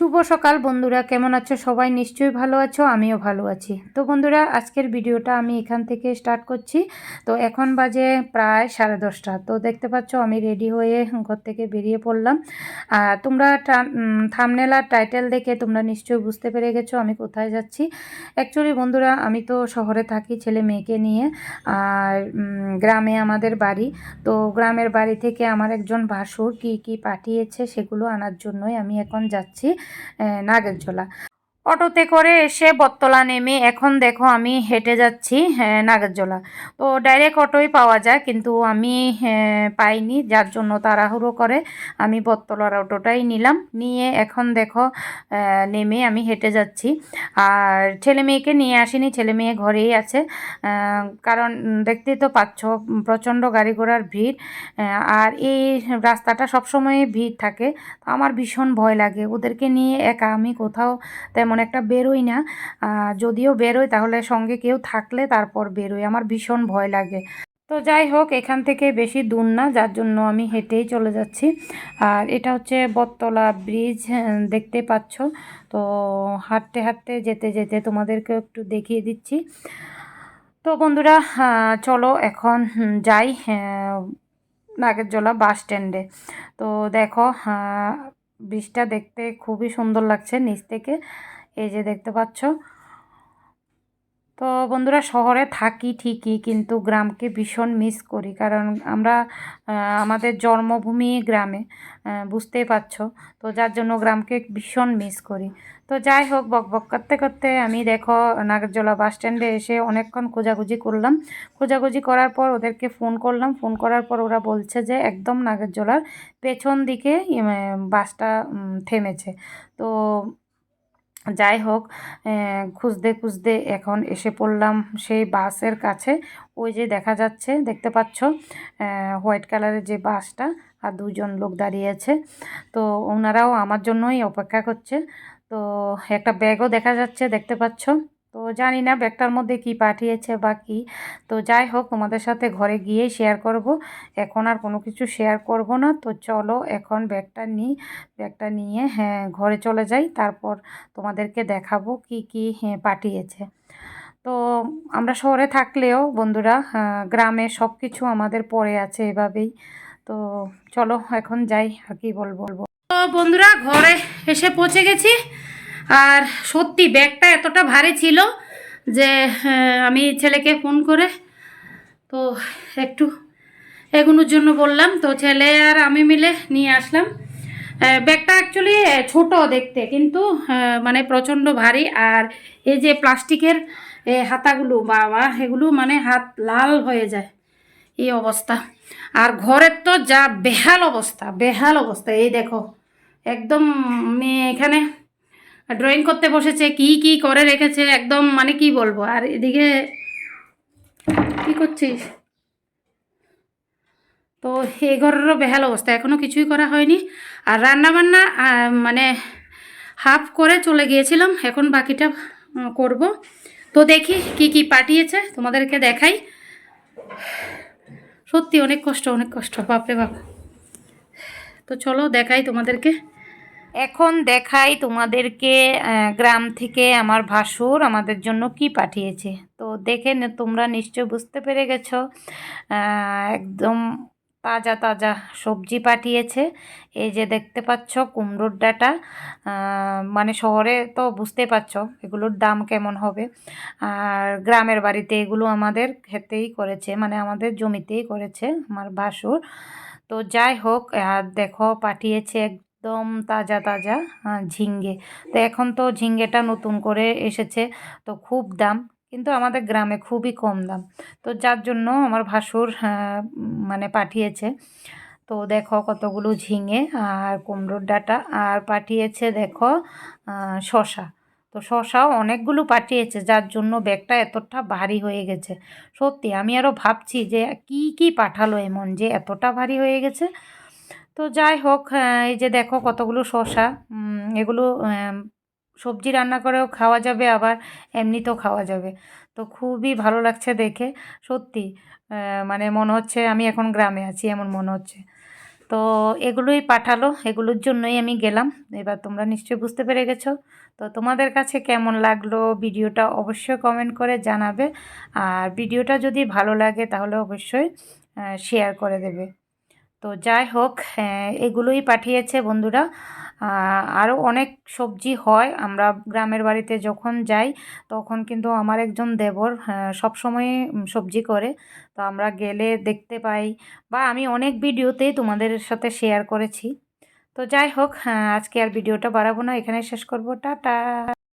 শুভ সকাল বন্ধুরা, কেমন আছো সবাই? নিশ্চয়ই ভালো আছো, আমিও ভালো আছি। তো বন্ধুরা, আজকের ভিডিওটা আমি এখান থেকে স্টার্ট করছি। তো এখন বাজে প্রায় সাড়ে দশটা। তো দেখতে পাচ্ছ, আমি রেডি হয়ে ঘর থেকে বেরিয়ে পড়লাম। আর তোমরা থামনেল আর টাইটেল দেখে তোমরা নিশ্চয়ই বুঝতে পেরে গেছো আমি কোথায় যাচ্ছি। অ্যাকচুয়ালি বন্ধুরা, আমি তো শহরে থাকি ছেলে মেয়েকে নিয়ে। আর গ্রামে আমাদের বাড়ি। তো গ্রামের বাড়ি থেকে আমার একজন ভাসুর কি কি পাঠিয়েছে সেগুলো আনার জন্যই আমি এখন যাচ্ছি। ನಾಗನ ಚೋಳ অটোতে করে এসে বটতলা নেমে এখন দেখো আমি হেঁটে যাচ্ছি আহ, নাগেরজোলা। তো ডাইরেক্ট অটোই পাওয়া যায় কিন্তু আমি পাইনি যার জন্য তাড়াহুড়ো করে আমি বটতলার অটোটাই নিলাম। নিয়ে এখন দেখো নেমে আমি হেঁটে যাচ্ছি। আর ছেলে মেয়েকে নিয়ে আসিনি ছেলে মেয়ে ঘরেই আছে। কারণ দেখতেই তো পাচ্ছ প্রচণ্ড গাড়ি ঘোড়ার ভিড়। আর এই রাস্তাটা সবসময় ভিড় থাকে। আমার ভীষণ ভয় লাগে। ওদেরকে নিয়ে একা আমি কোথাও তেমন একটা বেরোই না। যদিও বেরোই তাহলে সঙ্গে কেউ থাকলে তারপর বেরোই। আমার ভীষণ ভয় লাগে। তো যাই হোক এখান থেকে বেশি দূর না যার জন্য আমি হেঁটেই চলে যাচ্ছি। আর এটা হচ্ছে বটতলা ব্রিজ দেখতে পাচ্ছ। তো হাঁটতে হাঁটতে যেতে যেতে তোমাদেরকে একটু দেখিয়ে দিচ্ছি। তো বন্ধুরা চলো এখন যাই আহ, নাগেরজোলা বাস স্ট্যান্ডে। তো দেখো আহ, ব্রিজটা দেখতে খুবই সুন্দর লাগছে নিচ থেকে। এই যে দেখতে পাচ্ছ। তো বন্ধুরা, শহরে থাকি ঠিকই, কিন্তু গ্রামকে ভীষণ মিস করি, কারণ আমরা আমাদের জন্মভূমি গ্রামে বুঝতেই পারছ। তো যার জন্য গ্রামকে ভীষণ মিস করি। তো যাই হোক, বক বক করতে করতে আমি দেখো, নাগরজোলা বাস স্ট্যান্ডে এসে অনেকক্ষণ খোঁজাখুঁজি করলাম। খোঁজাখুঁজি করার পর ওদেরকে ফোন করলাম। ফোন করার পর ওরা বলছে যে, একদম নাগরজোলার পেছন দিকে বাসটা থেমেছে। তো যাই হোক খুঁজতে খুঁজতে এখন এসে পড়লাম সেই বাসের কাছে। ওই যে দেখা যাচ্ছে, দেখতে পাচ্ছ হোয়াইট কালারের যে বাসটা আর দুজন লোক দাঁড়িয়ে আছে। তো ওনারাও আমার জন্যই অপেক্ষা করছে। তো একটা ব্যাগও দেখা যাচ্ছে, দেখতে পাচ্ছ। তো জানি না ব্যাগটার মধ্যে কি পাঠিয়েছে বা কি। তো যাই হোক তোমাদের সাথে ঘরে গিয়েই শেয়ার করব। এখন আর কোনো কিছু শেয়ার করব না। তো চলো এখন ব্যাগটা নিই। ব্যাগটা নিয়ে হ্যাঁ ঘরে চলে যাই। তারপর তোমাদেরকে দেখাবো কি কি হ্যাঁ, পাঠিয়েছে। তো আমরা শহরে থাকলেও বন্ধুরা গ্রামে সব কিছু আমাদের পড়ে আছে এভাবেই। তো চলো এখন যাই আর কি বলব বলব? তো বন্ধুরা ঘরে এসে পৌঁছে গেছি। আর সত্যি ব্যাগটা এতটা ভারী ছিল যে আহ, আমি ছেলেকে ফোন করে তো একটু এগোনোর জন্য বললাম। তো ছেলে আর আমি মিলে নিয়ে আসলাম। ব্যাগটা অ্যাকচুয়ালি ছোট দেখতে কিন্তু মানে প্রচণ্ড ভারী। আর এই যে প্লাস্টিকের হাতাগুলো বাবা এগুলো মানে হাত লাল হয়ে যায়। এই অবস্থা। আর ঘরের তো যা বেহাল অবস্থা বেহাল অবস্থা। এই দেখো একদম এখানে ড্রয়িং করতে বসেছে, কি কি করে রেখেছে, একদম মানে কি বলব? আর এদিকে কি করছিস? তো এই ঘরেরও বেহাল অবস্থা এখনও কিছুই করা হয়নি। আর রান্না বান্না মানে হাফ করে চলে গিয়েছিলাম, এখন বাকিটা করব। তো দেখি কি কি পাঠিয়েছে, তোমাদেরকে দেখাই। সত্যি অনেক কষ্ট অনেক কষ্ট, বাপরে বাপ। তো চলো দেখাই তোমাদেরকে। এখন দেখাই তোমাদেরকে গ্রাম থেকে আমার ভাসুর আমাদের জন্য কি পাঠিয়েছে। তো দেখে তোমরা নিশ্চয় বুঝতে পেরে গেছো। একদম তাজা তাজা সবজি পাঠিয়েছে। এই যে দেখতে পাচ্ছ কুমড়োর ডাটা। মানে শহরে তো বুঝতে পারছ এগুলোর দাম কেমন হবে। আর গ্রামের বাড়িতে এগুলো আমাদের খেতেই করেছে মানে আমাদের জমিতেই করেছে আমার ভাসুর। তো যাই হোক, আর দেখো পাঠিয়েছে একদম তাজা তাজা ঝিঙ্গে। তো এখন তো ঝিঙ্গেটা নতুন করে এসেছে, তো খুব দাম, কিন্তু আমাদের গ্রামে খুবই কম দাম। তো যার জন্য আমার ভাসুর মানে পাঠিয়েছে। তো দেখো কতগুলো ঝিঙে আর কুমড়োর ডাঁটা, আর পাঠিয়েছে দেখো শসা। তো শসাও অনেকগুলো পাঠিয়েছে, যার জন্য ব্যাগটা এতটা ভারী হয়ে গেছে। সত্যি, আমি আরও ভাবছি যে কি কি পাঠালো এমন যে এতটা ভারী হয়ে গেছে? তো যাই হোক এই যে দেখো কতগুলো উম, এগুলো সবজি রান্না করেও খাওয়া যাবে আবার এমনিতেও খাওয়া যাবে। তো খুবই ভালো লাগছে দেখে সত্যি মানে মনে হচ্ছে আমি এখন গ্রামে আছি এমন মনে হচ্ছে। তো এগুলোই পাঠালো এগুলোর জন্যই আমি গেলাম। এবার তোমরা নিশ্চয়ই বুঝতে পেরে গেছো। তো তোমাদের কাছে কেমন লাগল ভিডিওটা অবশ্যই কমেন্ট করে জানাবে। আর ভিডিওটা যদি ভালো লাগে তাহলে অবশ্যই শেয়ার করে দেবে। তো যাই হোক এগুলোই পাঠিয়েছে বন্ধুরা। আরও অনেক সবজি হয়। আমরা গ্রামের বাড়িতে যখন যাই, তখন কিন্তু আমার একজন দেবর সবসময় সবজি করে। তো আমরা গেলে দেখতে পাই বা আমি অনেক ভিডিওতেই তোমাদের সাথে শেয়ার করেছি। তো যাই হোক আজকে আর ভিডিওটা বাড়াবো না। এখানে শেষ করব। টাটা!